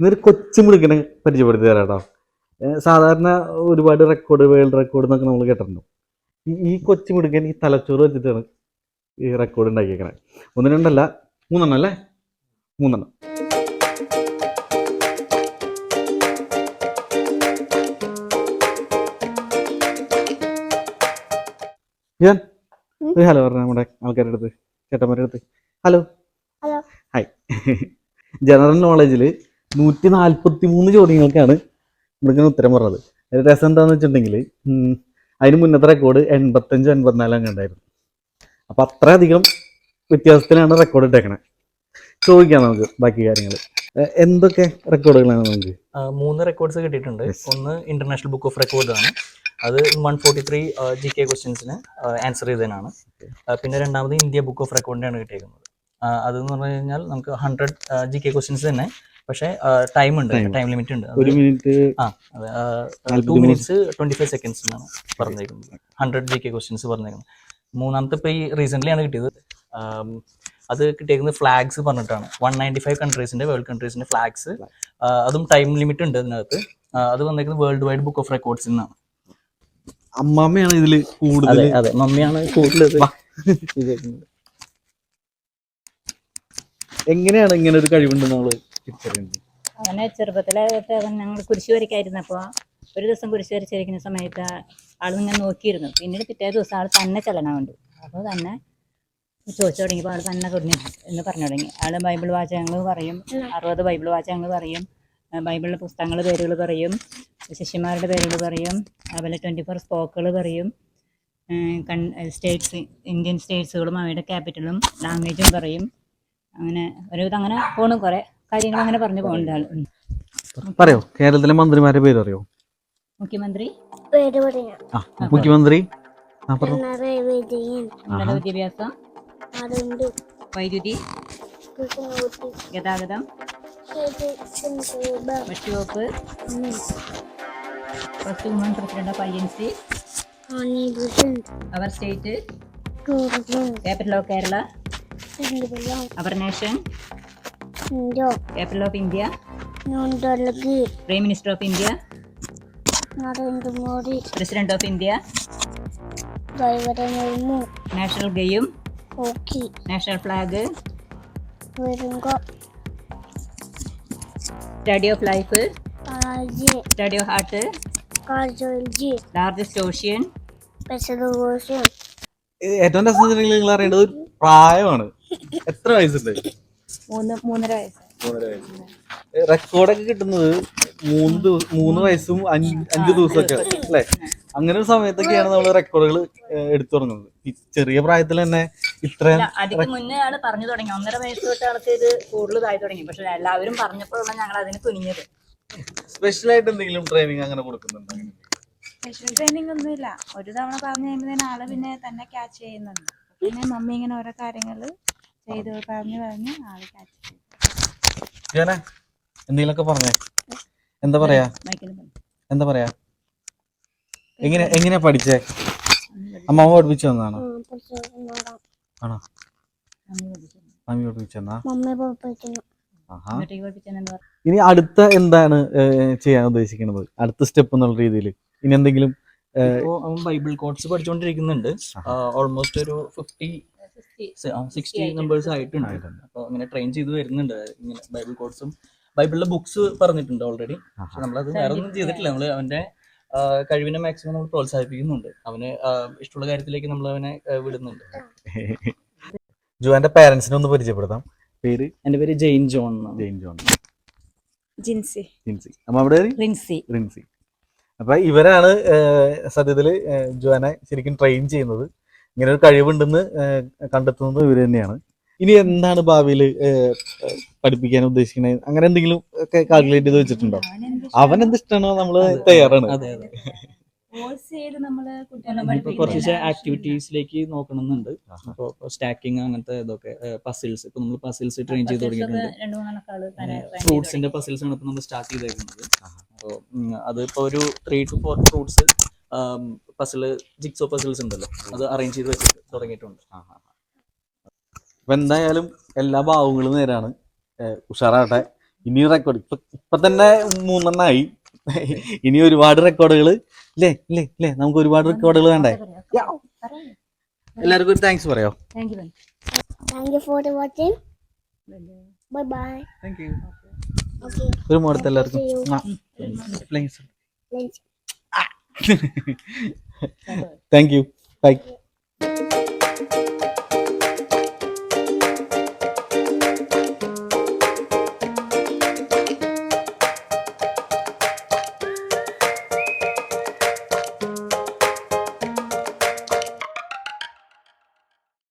ഇന്നൊരു കൊച്ചു മിടുക്കനെ പരിചയപ്പെടുത്തി തരാം കേട്ടോ സാധാരണ ഒരുപാട് റെക്കോർഡ് വേൾഡ് റെക്കോർഡ് എന്നൊക്കെ നമ്മൾ കേട്ടിട്ടുണ്ട് ഈ കൊച്ചു മിടുക്കൻ ഈ തലച്ചോറ് വെച്ചിട്ടാണ് ഈ റെക്കോർഡ് ഉണ്ടാക്കിയേക്കണേ. ഒന്ന് രണ്ടല്ല മൂന്നെണ്ണം അല്ലേ? മൂന്നെണ്ണം. ഞാൻ ഒരു ഹലോ പറഞ്ഞ നമ്മുടെ ആൾക്കാരുടെ അടുത്ത് ചേട്ടന്മാരുടെ അടുത്ത്. ഹലോ. ഹലോ. ഹായ് ജനറൽ നോളജിൽ നൂറ്റി നാൽപ്പത്തി മൂന്ന് ചോദ്യങ്ങൾക്കാണ് മൃഗം ഉത്തരം പറഞ്ഞത്. രസം എന്താണെന്ന് വെച്ചിട്ടുണ്ടെങ്കിൽ അതിന് മുന്നത്തെ റെക്കോർഡ് എൺപത്തഞ്ച് എൺപത്തിനാലോ അങ്ങ് ഉണ്ടായിരുന്നു. അപ്പം അത്രയധികം വ്യത്യാസത്തിലാണ് റെക്കോർഡ് ഇട്ടേക്കണേ. ചോദിക്കാം നമുക്ക് ബാക്കി കാര്യങ്ങൾ എന്തൊക്കെ റെക്കോർഡുകളാണ് നമുക്ക്? മൂന്ന് റെക്കോർഡ്സ് കിട്ടിയിട്ടുണ്ട്. ഒന്ന് ഇന്റർനാഷണൽ ബുക്ക് ഓഫ് റെക്കോർഡ് ആണ്. അത് one forty three G K ക്വസ്റ്റ്യൻസിന് answer ചെയ്തതിനാണ്. പിന്നെ രണ്ടാമത് ഇന്ത്യ ബുക്ക് ഓഫ് റെക്കോർഡിനാണ് കിട്ടിയിരിക്കുന്നത്. ആ, അതെന്ന് പറഞ്ഞു കഴിഞ്ഞാൽ നമുക്ക് ഹൺഡ്രഡ് ജി കെ ക്വസ്റ്റ്യൻസ് തന്നെ പക്ഷേ ടൈം ഉണ്ട്. ടൈം ലിമിറ്റ് ഉണ്ട്. ഒരു മിനിറ്റ് ആ two minutes twenty five seconds എന്നാണ് പറഞ്ഞേക്കുന്നത് ഹൺഡ്രഡ് ജി കെ ക്വസ്റ്റ്യൻസ് പറഞ്ഞേക്കുന്നത് മൂന്നാമത്തെ ഇപ്പോൾ ഈ റീസെന്റ്ലി ആണ് കിട്ടിയത്. അത് കിട്ടിയേക്കുന്നത് ഫ്ലാഗ്സ് പറഞ്ഞിട്ടാണ്. വൺ നയന്റി ഫൈവ് കൺട്രീസിന്റെ വേൾഡ് കൺട്രീസിന്റെ ഫ്ലാഗ്സ് അതും ടൈം ലിമിറ്റ് ഉണ്ട് അതിനകത്ത് അത് വന്നേക്കുന്നത് world wide book of records എന്നാണ്. അമ്മാമ്മയാണ് ഇതിൽ കൂടുതൽ അതെ മമ്മിയാണ് കൂടുതൽ. എങ്ങനെയാണ് ഇങ്ങനെ ഒരു കഴിവുണ്ടെന്നുള്ളത് തിരിച്ചറിയുന്നത് അവനെ ചെറുപ്പത്തിലെ തൊട്ട് അവൻ ഞങ്ങൾ കുരിശു വരയ്ക്കായിരുന്നപ്പോൾ ഒരു ദിവസം കുരിശു വരച്ചിരിക്കുന്ന സമയത്ത് ആൾ ഇങ്ങനെ നോക്കിയിരുന്നു. പിന്നീട് പിറ്റേ ദിവസം ആൾ തന്നെ ചലനം കണ്ടു അപ്പോൾ തന്നെ ചോദിച്ചു തുടങ്ങിയപ്പോൾ ആൾ തന്നെ തുടങ്ങി എന്ന് പറഞ്ഞു തുടങ്ങി. ആൾ ബൈബിൾ വാചകങ്ങൾ പറയും. അറുപത് ബൈബിൾ വാചകങ്ങൾ പറയും. ബൈബിളിലെ പുസ്തകങ്ങളുടെ പേരുകൾ പറയും. ശിഷ്യന്മാരുടെ പേരുകൾ പറയും. അതുപോലെ ട്വന്റി ഫോർ സ്പോക്കുകൾ പറയും സ്റ്റേറ്റ്സ് ഇന്ത്യൻ സ്റ്റേറ്റ്സുകളും അവയുടെ ക്യാപിറ്റലും ലാംഗ്വേജും പറയും. അങ്ങനെ ഒരുവിധം അങ്ങനെ പോണു കുറേ. കാര്യങ്ങൾ അങ്ങനെ പറഞ്ഞു ഉം. പറയോ കേരളത്തിലെ മന്ത്രിമാരുടെ പേര് അറിയോ മുഖ്യമന്ത്രി? മുഖ്യമന്ത്രി. വിദ്യാഭ്യാസം? വൈദ്യുതി? ഗതാഗതം? ഭക്ഷ്യവകുപ്പ് first woman president of I N C? Our state? Capital of Kerala? Our nation? India. Capital of India New Delhi. Prime minister of India Narendra Modi. President of India ദ്രൈവര Murmu national game hockey. National flag വരുങ്ക. Study of life പരാജയ study of heart കാജോൽജി largest ocean പെസദോഷം ഏറ്റവും രസം നിങ്ങൾ അറിയേണ്ടത് പ്രായമാണ്. എത്ര വയസ്സുണ്ട്? മൂന്ന് മൂന്നര വയസ്സ്. റെക്കോർഡൊക്കെ കിട്ടുന്നത് മൂന്ന് ദിവസം മൂന്ന് വയസ്സും അഞ്ച് അഞ്ച് ദിവസമൊക്കെ അല്ലേ? അങ്ങനെ ഒരു സമയത്തൊക്കെയാണ് നമ്മൾ റെക്കോർഡുകൾ എടുത്തു തുടങ്ങുന്നത് ഈ ചെറിയ പ്രായത്തിൽ തന്നെ ഇത്രയും അതിന് മുന്നേ ആൾ പറഞ്ഞു തുടങ്ങി. ഒന്നര വയസ്സ് തൊട്ട് ആൾക്ക് ഇത് കൂടുതലായി തുടങ്ങി. പക്ഷെ എല്ലാവരും പറഞ്ഞപ്പോഴാണ് ഞങ്ങൾ അതിന് തുനിഞ്ഞത്. സ്പെഷ്യൽ ആയിട്ട് എന്തെങ്കിലും ട്രെയിനിങ് അങ്ങനെ കൊടുക്കുന്നുണ്ടോ? സ്പെഷ്യൽ ട്രെയിനിങ് ഒന്നുമില്ല. ഒരു തവണ പറഞ്ഞു കഴിയുമ്പോൾ ആൾ പിന്നെ തന്നെ ക്യാച്ച് ചെയ്യുന്നുണ്ട്. പിന്നെ മമ്മി ഇങ്ങനെ ഓരോ കാര്യങ്ങൾ ചെയ്ത് പറഞ്ഞു പറഞ്ഞ് ആൾ ക്യാച്ച് ചെയ്യും ജോനെ എന്തെങ്കിലുമൊക്കെ പറഞ്ഞേ. എന്താ പറയാ? എന്താ പറയാ? എങ്ങനെ എങ്ങനെയാ പഠിച്ചേ? അമ്മ പഠിപ്പിച്ചു തന്നാണോ ആണോ? മമ്മി പഠിപ്പിച്ചു. തന്നാ ഇനി അടുത്ത എന്താണ് ചെയ്യാൻ ഉദ്ദേശിക്കുന്നത്? അടുത്ത സ്റ്റെപ്പ് എന്നുള്ള രീതിയിൽ. ഇനി എന്തെങ്കിലും ഇപ്പോ അവൻ ബൈബിൾ കോഡ്സ് പഠിച്ചുകൊണ്ടിരിക്കുന്നുണ്ട് ഓൾമോസ്റ്റ് ഒരു ഫിഫ്റ്റി സിക്സ്റ്റി നമ്പേഴ്സ് ആയിട്ടുണ്ട്. അപ്പോൾ അങ്ങനെ ട്രെയിൻ ചെയ്ത് വരുന്നുണ്ട്. ഇങ്ങനെ ബൈബിൾ കോഴ്സും ബൈബിളിലെ ബുക്സ് പറഞ്ഞിട്ടുണ്ട് ഓൾറെഡി. പക്ഷെ നമ്മളത് വേറെ ഒന്നും ചെയ്തിട്ടില്ല. നമ്മൾ അവന്റെ കഴിവിനെ മാക്സിമം നമ്മൾ പ്രോത്സാഹിപ്പിക്കുന്നുണ്ട്. അവന് ഇഷ്ടമുള്ള കാര്യത്തിലേക്ക് നമ്മൾ അവനെ വിടുന്നുണ്ട്. ജോന്റെ പാരന്റ്സിനെ ഒന്ന് പരിചയപ്പെടുത്താം. പേര്? എന്റെ പേര് ജെയിൻ ജോൺ ജെയിൻ ജോൺ. ജിൻസി. റിൻസി. റിൻസി. അപ്പൊ ഇവരാണ് സത്യത്തിൽ ജോനെ ശരിക്കും ട്രെയിൻ ചെയ്യുന്നത്. ഇങ്ങനെ ഒരു കഴിവുണ്ടെന്ന് കണ്ടെത്തുന്നത് ഇവർ തന്നെയാണ്. ഇനി എന്താണ് ഭാവിയിൽ പഠിപ്പിക്കാൻ ഉദ്ദേശിക്കുന്നത് അങ്ങനെ എന്തെങ്കിലും ഒക്കെ കാൽക്കുലേറ്റ് ചെയ്ത് വെച്ചിട്ടുണ്ടോ? അവൻ എന്ത് ഇഷ്ടമാണോ നമ്മൾ തയ്യാറാണ്. ഇപ്പൊ കുറച്ച്. ആക്ടിവിറ്റീസിലേക്ക് നോക്കണമെന്നുണ്ട്. അപ്പോൾ സ്റ്റാക്കിങ് അങ്ങനത്തെ ഇതൊക്കെ പസിൽസ് ഇപ്പൊ നമ്മൾ പസിൽസ് ട്രെയിൻ ചെയ്ത് തുടങ്ങിയിട്ടുണ്ട്. ഫ്രൂട്ട്സിന്റെ പസിൽസ് ആണ് ഇപ്പൊ നമ്മൾ സ്റ്റാർട്ട് ചെയ്തേക്കുന്നത്. അപ്പോൾ അതിപ്പോ ഒരു three two four fruits puzzle jigsaw puzzles ഉണ്ടല്ലോ. അത് അറേഞ്ച് ചെയ്ത് വെച്ചിട്ട് തുടങ്ങിയിട്ടുണ്ട്. അപ്പൊ എന്തായാലും എല്ലാ ഭാവങ്ങളും നേരാണ്. ഉഷാറാട്ടെ ഇനി റെക്കോർഡ് ഇപ്പൊ ഇപ്പൊ തന്നെ മൂന്നെണ്ണായി ഇനി ഒരുപാട് റെക്കോർഡുകൾ ഇല്ലേ ഇല്ലേ ഇല്ലേ നമുക്ക് ഒരുപാട് റെക്കോർഡുകൾ വേണ്ടേ? എല്ലാവർക്കും ഒരു താങ്ക്സ് പറയോ? Thank you Thank you. For the watching. Bye bye. Thank you Okay. ഒരു മോടത്ത് എല്ലാവർക്കും. താങ്ക് യു ബൈ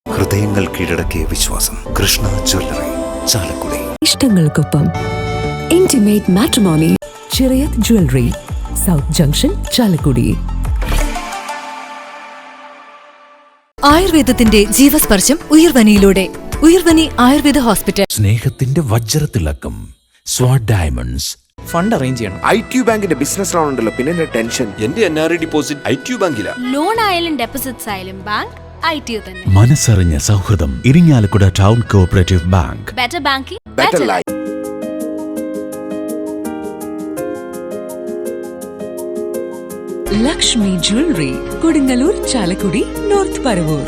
ഹൃദയങ്ങൾ കീഴടക്കിയ വിശ്വാസം. കൃഷ്ണ ജ്വല്ലറി ചാലക്കുടി. ഇഷ്ടങ്ങൾക്കൊപ്പം. ഇന്റിമേറ്റ് മാട്രിമോണി ചെറിയ ജ്വല്ലറി. South junction Chalakudy. ആയുർവേദത്തിന്റെ ജീവസ്പർശം ഉയർവനിയിലൂടെ. ഉയർവനി ആയുർവേദ ഹോസ്പിറ്റൽ. സ്നേഹത്തിന്റെ വജ്രത്തിളക്കം സ്വാഡ് ഡയമണ്ട്സ്. ഫണ്ട് അറേഞ്ച് ചെയ്യണം. ഐ ടി ബാങ്കിന്റെ ബിസിനസ് ലോൺ ഉണ്ടല്ലോ പിന്നെ എന്റെ ടെൻഷൻ. എന്റെ N R I deposit I T ബാങ്കില. Loan ആയാലും ഡെപ്പോസിറ്റ്സ് ആയാലും ബാങ്ക് ഐ ടി തന്നെ. മനസ്സറിഞ്ഞ സൗഹൃദം Irinjalakuda town cooperative bank. Better banking better life Lakshmi jewellery Kodungallur Chalakudy north Paravur